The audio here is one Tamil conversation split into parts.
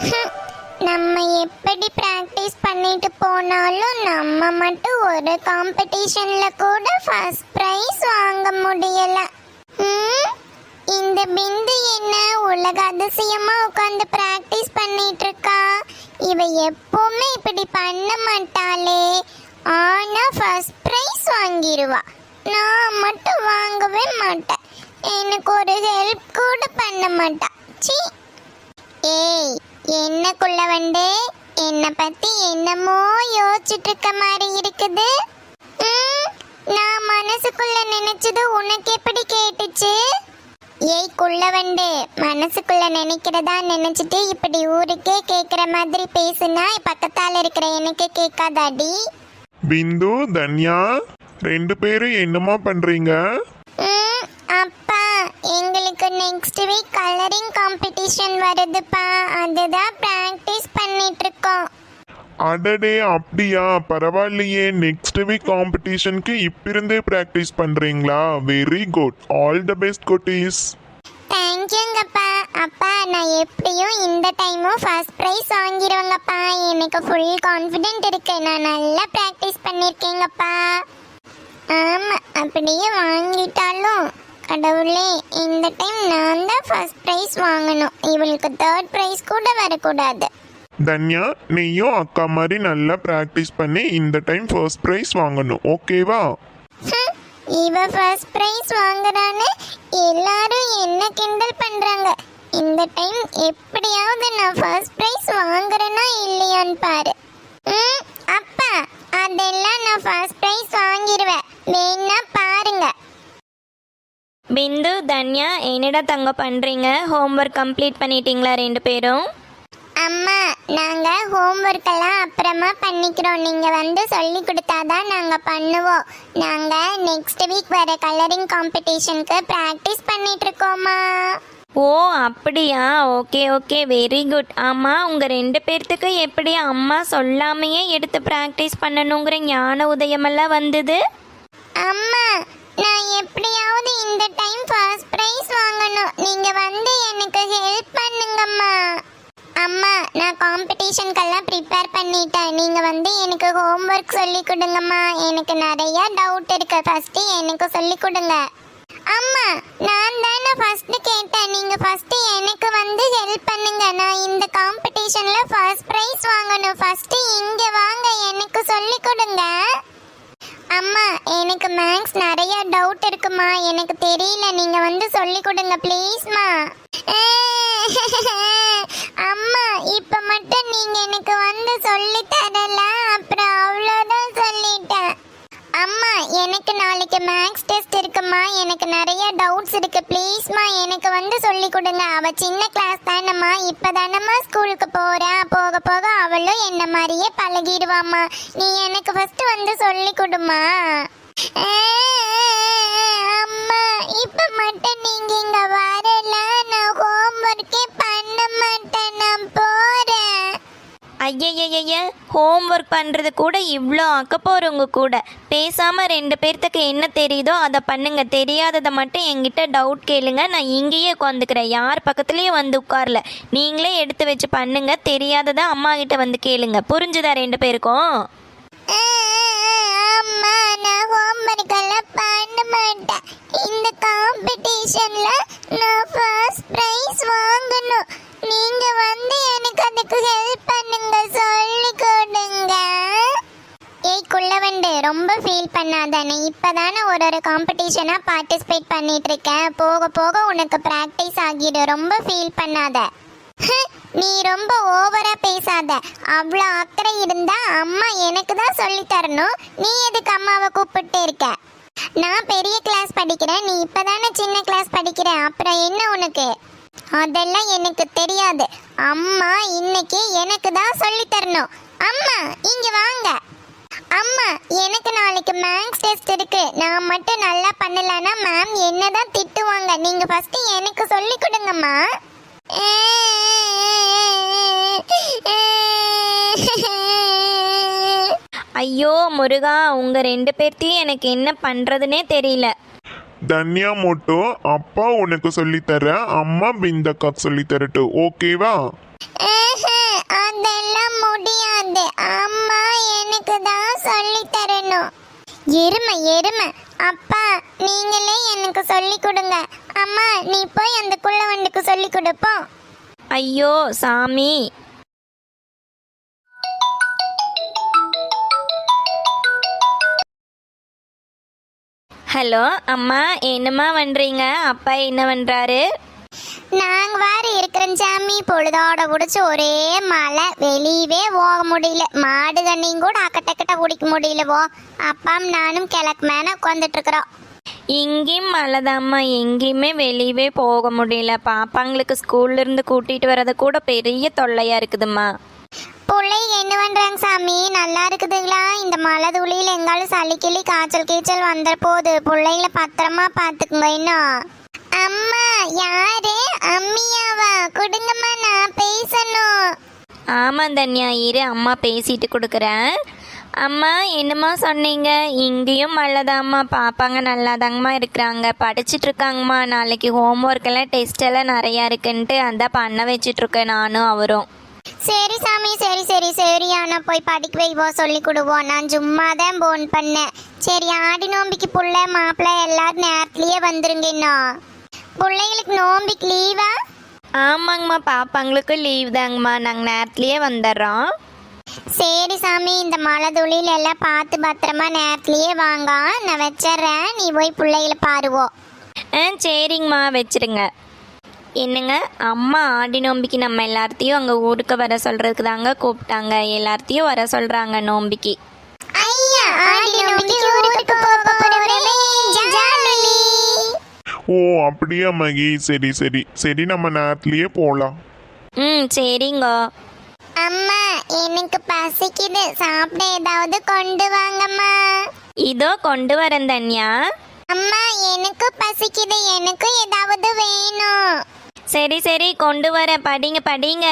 நம்ம எப்படி ப்ராக்டிஸ் பண்ணிட்டு போனாலும் நம்ம மட்டும் ஒரு காம்படிஷன்ல கூட ஃபர்ஸ்ட் பிரைஸ் வாங்க முடியல. இந்த பிந்து என்ன உலக அதிசயமா உட்காந்து ப்ராக்டிஸ் பண்ணிட்டு இருக்கா? இவ எப்பவுமே இப்படி பண்ண மாட்டாளே. ஆனா ஃபர்ஸ்ட் பிரைஸ் வாங்கிடுவா நான் மட்டும் வாங்கவே மாட்டேன். எனக்கு ஒரு ஹெல்ப் கூட பண்ண மாட்டா. சி ஏய் என்னக்குள்ள வந்து என்னை பத்தி என்னமோ யோசிச்சுட்டு இருக்க மாதிரி இருக்குது. நான் மனசுக்குள்ள நினைச்சது உனக்கு எப்படி கேட்டுச்சு? ஏய் குள்ள வந்து மனசுக்குள்ள நினைக்கிறதா நினைச்சிட்டு இப்படி ஊருக்கே கேக்குற மாதிரி பேசுனா பக்கத்தால இருக்கிற எனக்கு கேட்காதாடி. பிந்து தன்யா ரெண்டு பேரும் என்னமா பண்றீங்க? நெக்ஸ்ட் வீக் கலரிங் காம்படிஷன் வருதுப்பா. அதுதான் ப்ராக்டிஸ் பண்ணிட்டு இருக்கோம் அடடே அப்படியா? பரவாயில்லையே. நெக்ஸ்ட் வீக் காம்படிஷனுக்கு இப்பிருந்தே ப்ராக்டிஸ் பண்றீங்களா? Very good all the best குட்டீஸ். தேங்க்யூங்கப்பா அப்பா நான் எப்படியும் இந்த டைமும் ஃபர்ஸ்ட் ப்ரைஸ் வாங்கிடுவேங்கப்பா. எனக்கு ஃபுல் கான்ஃபிடென்ட் இருக்கு. நான் நல்லா ப்ராக்டிஸ் பண்ணியிருக்கேங்கப்பா ஆமாம் அப்படியே வாங்கிட்டாலும். கடவுளே இந்த டைம் நான் தான் ஃபர்ஸ்ட் ப்ரைஸ் வாங்கணும். இவளுக்கு தேர்ட் ப்ரைஸ் கூட வரக்கூடாது. தன்யா நீயும் அக்கா மாதிரி நல்லா ப்ராக்டிஸ் பண்ணி இந்த டைம் ஃபர்ஸ்ட் ப்ரைஸ் வாங்கணும். ஓகேவா இவ ஃபர்ஸ்ட் பிரைஸ் வாங்குறான்னு எல்லாரும் என்ன கிண்டல் பண்றாங்க? இந்த டைம் எப்படியாவது நான் ஃபர்ஸ்ட் பிரைஸ் வாங்குறேனா இல்லையான்னு பாரு. ம், அப்பா அதெல்லாம் நான் ஃபர்ஸ்ட் பிரைஸ் வாங்கிடுவேன் வேணா பாருங்க. பிந்து தன்யா என்னடா தங்க பண்ணுறீங்க ஹோம்ஒர்க் கம்ப்ளீட் பண்ணிட்டீங்களா ரெண்டு பேரும்? அம்மா நாங்க ஹோம்ஒர்க் எல்லாம் அப்புறமா பண்ணிக்கிறோம். நீங்க வந்து சொல்லி கொடுத்தாதான் நாங்க பண்ணுவோம். நாங்க நெக்ஸ்ட் வீக் வர கலரிங் காம்படிஷனுக்கு பிராக்டிஸ் பண்ணிட்டு இருக்கோமா ஓ அப்படியா? ஓகே ஓகே வெரி குட் ஆமாம் உங்கள் ரெண்டு பேர்த்துக்கு எப்படி அம்மா சொல்லாமையே எடுத்து ப்ராக்டிஸ் பண்ணணுங்கிற ஞான உதயமெல்லாம் வந்தது? அம்மா நான் எப்படியாவது இந்த டைம் ஃபர்ஸ்ட் ப்ரைஸ் வாங்கணும். நீங்க வந்து எனக்கு ஹெல்ப் பண்ணுங்கம்மா. அம்மா நான் காம்படிஷனுக்கெல்லாம் ப்ரிப்பேர் பண்ணிட்டேன். நீங்கள் வந்து எனக்கு ஹோம்ஒர்க் சொல்லி கொடுங்கம்மா. எனக்கு நிறைய டவுட் இருக்கு. ஃபஸ்ட்டு எனக்கு சொல்லி கொடுங்க. அம்மா நான் தானே ஃபஸ்ட்டு கேட்டேன். நீங்கள் ஃபஸ்ட்டு எனக்கு வந்து ஹெல்ப் பண்ணுங்க. நான் இந்த காம்படிஷனில் ஃபர்ஸ்ட் ப்ரைஸ் வாங்கணும். ஃபஸ்ட்டு இங்கே வாங்க. எனக்கு சொல்லி கொடுங்க. அம்மா எனக்கு மேக்ஸ் நிறைய டவுட் இருக்குமா? எனக்கு தெரியல. நீங்க வந்து சொல்லி கொடுங்க ப்ளீஸ்மா அம்மா இப்ப மட்டும் நீங்க எனக்கு வந்து சொல்லி தர எனக்கு மேக்ஸ் டெஸ்ட் இருக்குமா? எனக்கு நிறைய டவுட்ஸ் இருக்கு. ப்ளீஸ்மா எனக்கு வந்து சொல்லி கொடுங்க. அவ சின்ன கிளாஸ் தானம்மா. இப்போ தானம்மா ஸ்கூலுக்கு போறா. போக போக அவளும் என்ன மாதிரியே பழகிடுவாம்மா. நீ எனக்கு ஃபர்ஸ்ட் வந்து சொல்லி கொடுமா அம்மா இப்போ மட்டும் நீங்க இங்க வரல. நான் ஹோம்ஒர்க்கே பண்ண மாட்டேன். நான் போறேன். ஐயய்யய்ய ஹோம்ஒர்க் பண்ணுறது கூட இவ்வளோ ஆக்கப்போகிறவங்க கூட. பேசாமல் ரெண்டு பேர்த்துக்கு என்ன தெரியுதோ அதை பண்ணுங்க. தெரியாததை மட்டும் என்கிட்ட டவுட் கேளுங்க. நான் இங்கேயே உட்காந்துக்கிறேன் யார் பக்கத்துலேயும் வந்து உட்காரல நீங்களே எடுத்து வச்சு பண்ணுங்க. தெரியாததை அம்மா கிட்ட வந்து கேளுங்க. புரிஞ்சுதா ரெண்டு பேருக்கும்? அம்மா நான் ஹோம்ஒர்க் எல்லாம் பண்ண மாட்டேன். இந்த காம்படிஷன்ல நான் ஃபர்ஸ்ட் பிரைஸ் வாங்கணும். நீங்க வந்து எனக்கு அதுக்கு ஹெல்ப் பண்ணுங்க சொல்லி கொடுங்க ஏய் குள்ளவண்டு ரொம்ப ஃபீல் பண்ணாதானே? நீ இப்பதானே ஒரு ஒரு காம்படிஷனாக பார்ட்டிசிபேட் பண்ணிட்டு இருக்கேன் போக போக உனக்கு ப்ராக்டிஸ் ஆகிடும். ரொம்ப ஃபீல் பண்ணாத. நீ ரொம்ப ஓவரா பேசாத. அவ்வளோ அக்கறை இருந்தா அம்மா எனக்கு தான் சொல்லி தரணும். நீ எதுக்கு அம்மாவை கூப்பிட்டு இருக்க? நான் பெரிய கிளாஸ் படிக்கிறேன். நீ இப்பதானே சின்ன கிளாஸ் படிக்கிற? அப்புறம் என்ன உனக்கு? அதெல்லாம் எனக்கு தெரியாது. அம்மா இன்னைக்கு எனக்கு தான் சொல்லி தரணும். அம்மா இங்க வாங்க. அம்மா எனக்கு நாளைக்கு மேக்ஸ் டெஸ்ட் இருக்கு. நான் மட்டும் நல்லா பண்ணலன்னா மேம் என்னதான் திட்டுவாங்க. நீங்க ஃபர்ஸ்ட் எனக்கு சொல்லி கொடுங்கம்மா. ஐயோ முருகா உங்கள் ரெண்டு பேர்த்தையும் எனக்கு என்ன பண்ணுறதுனே தெரியல. தன்யா மட்டும் அப்பா உனக்கு சொல்லித்தர அம்மா பிந்தக்கா சொல்லி தரட்டும் ஓகேவா ஆஹா, தெரியாது அம்மா எனக்கு தான் சொல்லி தரணும். எருமை எருமை. அப்பா நீங்களே எனக்கு சொல்லி கொடுங்க. அம்மா நீ போய் அந்த குள்ள வண்டுக்கு சொல்லி கொடுப்போம் ஐயோ சாமி. ஹலோ அம்மா என்னம்மா பண்ணுறீங்க அப்பா என்ன பண்ணுறாரு நாங்க வேற இருக்கிறோம் சாமி பொழுதோட புடிச்சு ஒரே மழை. வெளியவே போக முடியல. மாடு தண்ணியும் கூட அக்கட்டக்கட்ட குடிக்க முடியல போ. அப்பாம் நானும் கிழக்கு மேல உட்காந்துட்டு இருக்கிறோம். இங்கேயும் மழைதாம்மா எங்கேயுமே வெளியவே போக முடியல. பாப்பாங்களுக்கு ஸ்கூல்ல இருந்து கூட்டிட்டு வர்றது கூட பெரிய தொல்லையா இருக்குதும்மா. பிள்ளைங்க என்ன பண்றாங்க சாமி? நல்லா இருக்குதுங்களா? இந்த மழை துளியில எங்காலும் சளி கிளி காய்ச்சல் கீச்சல் வந்துட போகுது பிள்ளைங்கள பத்திரமா பாத்துக்குங்க இன்னும். அம்மா யாரு? ஆமாம் தன்யா இரு அம்மா பேசிட்டு கொடுக்குறேன். அம்மா என்னம்மா சொன்னீங்க? இங்கேயும் நல்லதாம்மா பாப்பாங்க நல்லாதாங்கம்மா இருக்கிறாங்க. படிச்சிட்டு இருக்காங்கம்மா நாளைக்கு ஹோம்ஒர்க் எல்லாம் டெஸ்ட் எல்லாம் நிறையா இருக்குன்ட்டு அதான் பண்ண வச்சிட்ருக்கேன் நானும் அவரும். சரி சாமி சரி சரி சரி ஆனால் போய் படிக்க வைவோம் சொல்லி கொடுவோம். நான் சும்மா தான் போன் பண்ணேன். சரி ஆடி நோம்பிக்கு புள்ள மாப்பிள்ளை எல்லாரும் நேரத்துலயே வந்துருங்க இன்னும் பிள்ளைங்களுக்கு நோம்பிக்கு லீவா ஆமாங்கம்மா பாப்பாங்களுக்கு லீவ் தாங்கம்மா. நாங்கள் நேரத்துலேயே வந்துடுறோம். சரி சாமி இந்த மழை துளியில எல்லாம் பார்த்து பத்திரமா நேரத்துலயே வாங்க. நான் வச்சிடுறேன். நீ போய் பிள்ளைகளை பாருவோம் ஆ சரிங்கம்மா. வச்சிருங்க. என்னங்க அம்மா ஆடி நோம்பிக்கு நம்ம எல்லார்த்தையும் அங்கே ஊருக்கு வர சொல்கிறதுக்கு தாங்க கூப்பிட்டாங்க. எல்லார்த்தையும் வர சொல்கிறாங்க நோம்பிக்கு. ஐயா ஆடி நோம்பிக்கு ஊருக்கு போக ஜாலி ஓ அப்படியா மகி. சரி சரி. சரி நம்ம நேரத்துலயே போலாம். ம் சரிங்க. அம்மா எனக்கு பசிக்குது. சாப்பிட ஏதாவது கொண்டு வாங்கம்மா. இதோ கொண்டு வரேன் தன்யா. அம்மா எனக்கு பசிக்குது. எனக்கு ஏதாவது வேணும். சரி சரி. கொண்டு வர படிங்க படிங்க.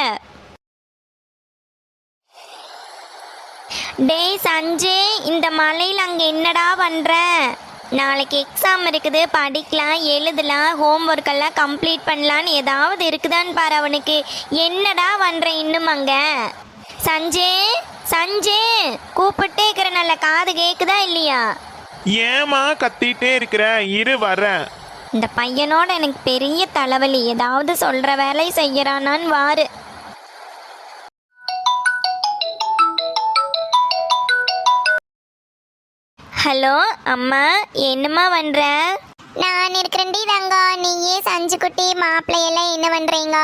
டேய் சஞ்சய் இந்த மலையில் அங்கே என்னடா பண்ணுற நாளைக்கு எக்ஸாம் இருக்குது படிக்கலாம் எழுதலாம் ஹோம்ஒர்க் எல்லாம் கம்ப்ளீட் பண்ணலான்னு ஏதாவது இருக்குதான்னு பாரு அவனுக்கு. என்னடா பண்ணுற இன்னும் அங்கே? சஞ்சய் சஞ்சய் கூப்பிட்டே இருக்கிற நல்ல காது கேக்குதா இல்லையா? ஏமா கத்திட்டே இருக்கிற? இரு வரேன் இந்த பையனோட எனக்கு பெரிய தலைவலி. ஏதாவது சொல்ற வேலை செய்யறானான்னு வாரு. ஹலோ அம்மா என்னம்மா பண்ற? நான் இருக்கிறேன்டி தங்கா. நீயே சஞ்சு குட்டி மாப்பிள்ளை எல்லாம் என்ன பண்றீங்க?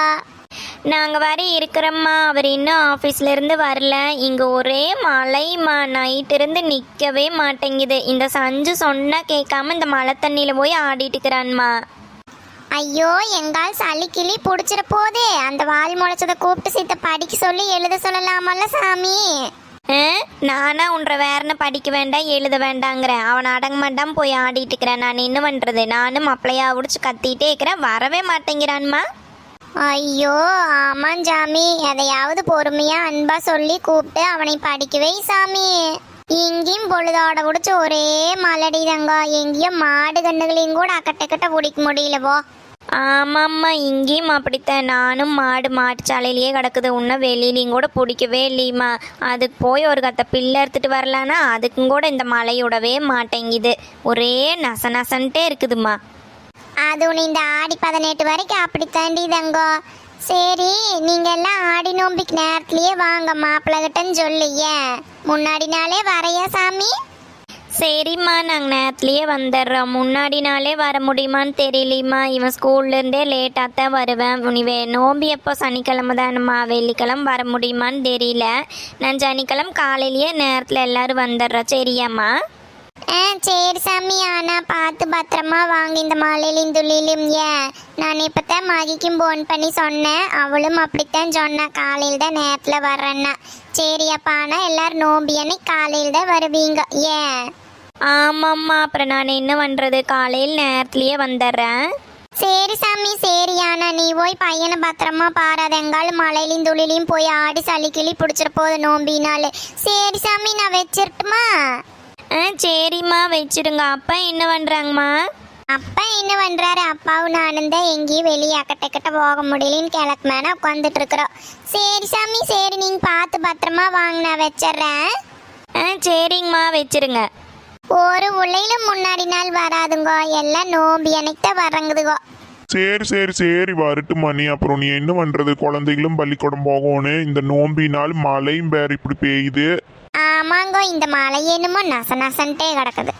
நாங்கள் வர இருக்கிறோம்மா. அவர் இன்னும் ஆஃபீஸ்ல இருந்து வரல. இங்கே ஒரே மழைம்மா. நைட் இருந்து நிற்கவே மாட்டேங்குது. இந்த சஞ்சு சொன்னா கேட்காம இந்த மழை தண்ணியில் போய் ஆடிட்டு இருக்கிறான்மா. ஐயோ எங்கால் சளி கிளி புடிச்சிட போதே. அந்த வால் முளைச்சதை கூப்பிட்டு சீத்த படிக்க சொல்லி எழுத சொல்லலாமல்ல சாமி? நானா உன்ற வேறன படிக்க வேண்டாம் எழுத வேண்டாங்கிறேன் அவன் அடங்க மாட்டான் போய் ஆடிட்டு இருக்கிறேன். நான் என்ன பண்றது? நானும் அப்பளையா உடிச்சு கத்திட்டே இருக்கிறேன். வரவே மாட்டேங்கிறான்மா. ஐயோ ஆமாம் சாமி எதையாவது பொறுமையா அன்பா சொல்லி கூப்பிட்டு அவனை படிக்கவே சாமி. இங்கேயும் பொழுதோட குடிச்சு ஒரே மலடிதங்கா. எங்கேயும் மாடு கண்ணுகளையும் கூட அக்கட்டக்கட்ட பிடிக்க முடியலவோ ஆமாம்மா இங்கேயும் அப்படித்தான். நானும் மாடு மாட்டுச்சாலையிலேயே கிடக்குது. உன்ன வெளியிலையும் கூட பிடிக்கவே இல்லையம்மா அதுக்கு போய் ஒரு கத்த பிள்ளை எடுத்துட்டு வரலான்னா அதுக்கும் கூட இந்த மலையுடவே மாட்டேங்குது. ஒரே நச நசன்ட்டே இருக்குதுமா அது உன் இந்த ஆடி பதினெட்டு வரைக்கும் அப்படித்தாண்டி தங்கோ. சரி நீங்க எல்லாம் ஆடி நோம்பிக்கு நேரத்திலேயே வாங்க மாப்பிள்ளகிட்டன்னு சொல்லியே முன்னாடி நாளே வரையா சாமி? சரிம்மா நாங்கள் நேரத்துலேயே வந்துடுறோம். முன்னாடி நாளே வர முடியுமான்னு தெரியலைம்மா. இவன் ஸ்கூல்லேருந்தே லேட்டாக தான் வருவேன். நீ வே நோம்பி எப்போ சனிக்கிழமை தானம்மா வெள்ளிக்கிழமை வர முடியுமான்னு தெரியல. நான் சனிக்கிழமை காலையிலேயே நேரத்தில் எல்லோரும் வந்துடுறோம். சரியாம்மா? ஆ சரி சாமி. ஆனால் பார்த்து பத்திரமா வாங்க. இந்த மாலையிலும் துளியிலும் ஏன் நான் இப்போ தான் மகிக்கும் ஃபோன் பண்ணி சொன்னேன். அவளும் அப்படித்தான் சொன்னா. காலையில் தான் நேரத்தில் வர்றேன்னா. சரி அப்பா ஆனால் எல்லோரும் நோம்பி அன்னைக்கு காலையில் தான் வருவீங்க. ஏன் ஆமாம்மா அப்புறம் நான் என்ன பண்ணுறது காலையில் நேரத்துலேயே வந்துடுறேன். சரி சாமி சரி ஆனா நீ போய் பையனை பத்திரமா பாராத எங்காலும் மலையிலையும் துளிலையும் போய் ஆடி சளி கிளி பிடிச்சிட போகுது நோம்பினால. சரி சாமி நான் வச்சிரட்டுமா? ஆ சரிம்மா வச்சிருங்க. அப்பா என்ன பண்ணுறாங்கம்மா அப்பா என்ன பண்றாரு? அப்பாவும் நானும் தான் எங்கேயும் வெளியே அக்கட்டக்கிட்ட போக முடியலன்னு கிழக்கு மேலே உட்காந்துட்டு இருக்கிறோம். சரி சாமி சரி நீங்க பார்த்து பத்திரமா வாங்க. நான் வச்சிடுறேன். ஆ சரிங்கம்மா வச்சிருங்க. ஒரு உலையில முன்னாடி நாள் வராதுங்கோ. எல்லாம் நோம்பி எனக்கு தான் வரங்குதுகோ சரி சரி சரி வரட்டு மணி. அப்புறம் நீ என்ன பண்றது? குழந்தைகளும் பள்ளிக்கூடம் போகணும் இந்த நோம்பினால் மழையும் வேற இப்படி பெய்யுது. ஆமாங்கோ இந்த மழை என்னமோ நச நசன்ட்டே கிடக்குது.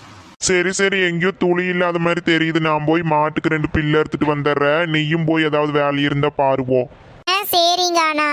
சரி சரி எங்கேயோ துளி இல்லாத மாதிரி தெரியுது. நான் போய் மாட்டுக்கு ரெண்டு பில்லு எடுத்துட்டு வந்துடுறேன். நீயும் போய் ஏதாவது வேலை இருந்தா பாருவோம் ஆ சரிங்க அண்ணா.